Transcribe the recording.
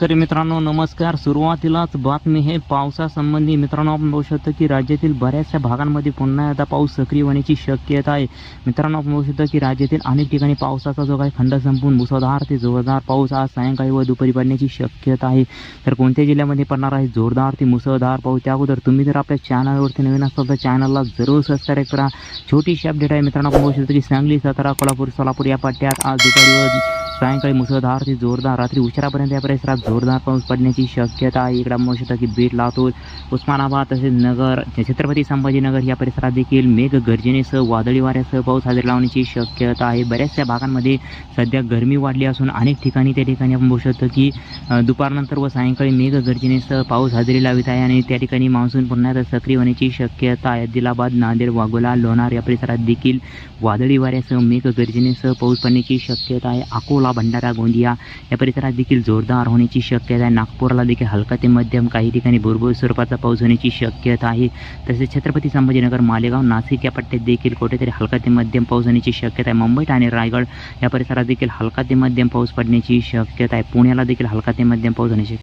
शेतकरी मित्रांनो नमस्कार. सुरुवातीलाच बातमी हे पावसासंबंधी मित्रांनो आपण बघू शकतो की राज्यातील बऱ्याचशा भागांमध्ये पुन्हा एकदा पाऊस सक्रिय होण्याची शक्यता आहे. मित्रांनो आपण बघू शकतो की राज्यातील अनेक ठिकाणी पावसाचा जो काही खंड संपून मुसळधार ते जोरदार पाऊस आज सायंकाळी व दुपारी पडण्याची शक्यता आहे. तर कोणत्या जिल्ह्यामध्ये पडणार आहे? जोरदार ते मुसळधार पाऊस. त्या अगोदर तुम्ही जर आपल्या चॅनलवरती नवीन असाल तर चॅनलला जरूर सबस्क्राईब करा. छोटीशी अपडेट आहे मित्रांनो आपण बघू शकतो की सांगली सातारा कोल्हापूर सोलापूर या पट्ट्यात आज दुपारी सायंकाळी मुसळधार ते जोरदार रात्री उशिरापर्यंत या परिसरात जोरदार पाऊस पडण्याची शक्यता आहे. इकडं म्हणू शकता की बीड लातूर उस्मानाबाद तसेच नगर छत्रपती संभाजीनगर या परिसरात देखील मेघ गर्जनेसह वादळी वाऱ्यासह पाऊस हजेरी लावण्याची शक्यता आहे. बऱ्याचशा भागांमध्ये सध्या गरमी वाढली असून अनेक ठिकाणी त्या ठिकाणी आपण बघू शकतो की दुपारनंतर व सायंकाळी मेघ गर्जनेसह पाऊस हजेरी लावित आहे आणि त्या ठिकाणी मान्सून पुन्हा सक्रिय होण्याची शक्यता आहे. दिलाबाद नांदेड वाघोला लोणार या परिसरात देखील वादळी वाऱ्यासह मेघ गर्जनेसह पाऊस पडण्याची शक्यता आहे. अकोला भंडारा गोंदिया या परिसरात देखील जोरदार होण्याची शक्यता आहे. नागपूरला देखील हलका ते मध्यम काही ठिकाणी भुरभुर स्वरूपाचा पाऊस होण्याची शक्यता आहे. तसेच छत्रपती संभाजीनगर मालेगाव नाशिक या पट्ट्यात देखील कुठेतरी हलका ते मध्यम पाऊस होण्याची शक्यता आहे. मुंबई ठाणे रायगड या परिसरात देखील हलका ते मध्यम पाऊस पडण्याची शक्यता आहे. पुण्याला देखील हलका ते मध्यम पाऊस होण्याची